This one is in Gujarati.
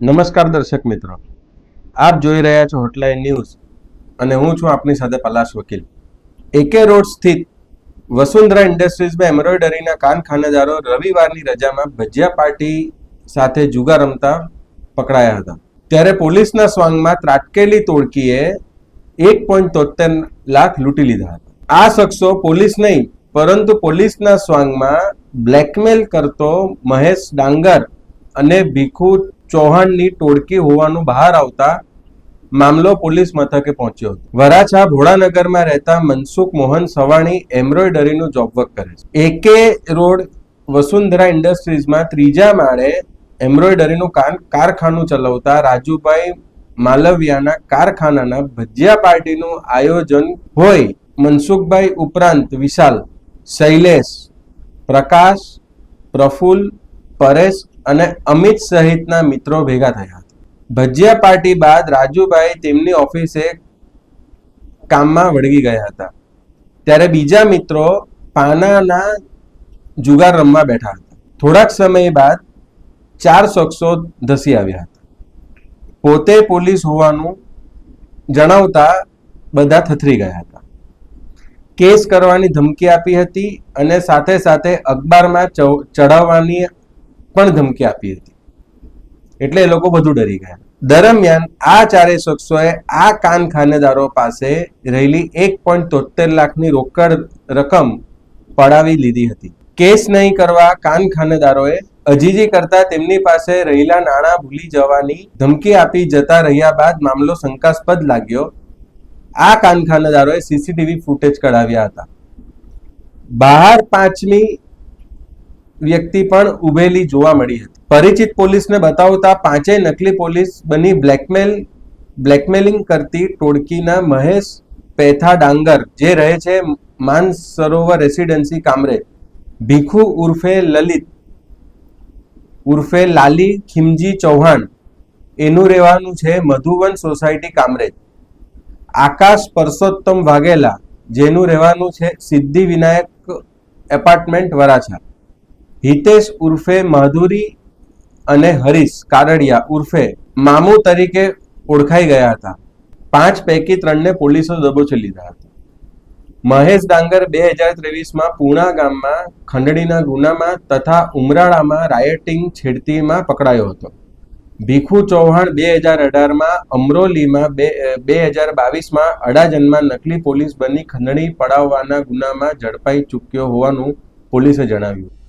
નમસ્કાર દર્શક મિત્રો. આપ જોઈ રહ્યા છો હોટલાઇન ન્યૂઝ અને હું છું આપની સાથે પલાશ વકીલ. એકે રોડ સ્થિત વસુંધરા ઇન્ડસ્ટ્રીઝમાં એમ્બ્રોઇડરીના કારખાનેદારો રવિવારની રજામાં ભજીયા પાર્ટી સાથે જુગાર રમતા પકડાયા હતા. ત્યારે પોલીસના સ્વાંગમાં ત્રાટકેલી તોડકીએ એક પોઈન્ટ તોતેર લાખ લૂંટી લીધા હતા. આ શખ્સો પોલીસ નહીં, પરંતુ પોલીસના સ્વાંગમાં બ્લેકમેલ કરતો મહેશ ડાંગર અને ભીખુ ચૌહાણની ટોળકી હોવાનું બહાર આવતા મામલો પોલીસ મથકે પહોંચ્યો હતો. વરાછા ભોળાનગરમાં રહેતા મનસુખ મોહન સવાણી એમ્બ્રોઇડરીનું જોબ વર્ક કરે છે. એકે રોડ વસુંધરા ઇન્ડસ્ટ્રીઝમાં ત્રીજા માળે એમ્બ્રોઇડરીનું કાન કારખાનું ચલાવતા રાજુભાઈ માલવિયાના કારખાનાના ભજીયા પાર્ટીનું આયોજન હોય મનસુખભાઈ ઉપરાંત વિશાલ, શૈલેષ, પ્રકાશ પ્રફુલ્લ પરેશ અને અમિત સહિતના મિત્રો ભેગા થયા હતા. ભજીયા પાર્ટી બાદ રાજુભાઈ તેમની ઓફિસે કામમાં વળગી ગયા હતા. ત્યારે બીજા મિત્રો પાનાના જુગાર રમવા બેઠા હતા. થોડાક સમય બાદ ચાર શખ્સો ધસી આવ્યા હતા. પોતે પોલીસ હોવાનું જણાવતા બધા થથરી ગયા હતા. કેસ કરવાની ધમકી આપી હતી અને સાથે સાથે અખબારમાં ચડાવવાની પણ ધમકી આપી હતી. એટલે એ લોકો વધુ ડરી ગયા. દરમિયાન આ ચારેય શખ્સોએ આ કાન ખાનેદારો પાસે રહેલી એક પોઈન્ટ તોતેર લાખની રોકડ રકમ પડાવી લીધી હતી. કેસ નહીં કરવા કાન ખાનેદારોએ અજીજી કરતા તેમની પાસે રહેલા નાણાં ભૂલી જવાની ધમકી આપી જતા રહ્યા બાદ મામલો શંકાસ્પદ લાગ્યો. આ કાનખાનેદારોએ સીસીટીવી ફૂટેજ કઢાવ્યા હતા. બહાર પાંચમી વ્યક્તિ પણ ઉભેલી જોવા મળી હતી. પરિચિત પોલીસને બતાવતા પાંચેય નકલી પોલીસ બની બ્લેકમેલ, બ્લેકમેલિંગ કરતી ટોળકીના મહેશ પેથા ડાંગર, જે રહે છે માન સરોવર રેસિડેન્સી કામરેજ. ભીખુ ઉર્ફે લલિત, ઉર્ફે લાલી ખીમજી ચૌહાણ. એનું રહેવાનું છે મધુવન સોસાયટી કામરેજ. આકાશ પરસોત્તમ વાઘેલા, જેનું રહેવાનું છે સિદ્ધિ વિનાયક એપાર્ટમેન્ટ વરાછા. હિતેશ ઉર્ફે માધુરી અને હરીશ કારડિયા ઉર્ફે મામુ તરીકે ઓળખાઈ ગયા હતા. પાંચ પૈકી ત્રણને પોલીસો દબોચી લીધા હતા. મહેશ ડાંગર બે હજાર ત્રેવીસમાં પૂણા ગામમાં ખંડણીના ગુનામાં તથા ઉમરાળામાં રાયટિંગ છેડતીમાં પકડાયો હતો. ભીખુ ચૌહાણ બે હજાર અઢારમાં અમરોલીમાં બે બે હજાર બાવીસમાં અડાજનમાં નકલી પોલીસ બની ખંડણી પડાવવાના ગુનામાં ઝડપાઈ ચૂક્યો હોવાનું પોલીસે જણાવ્યું.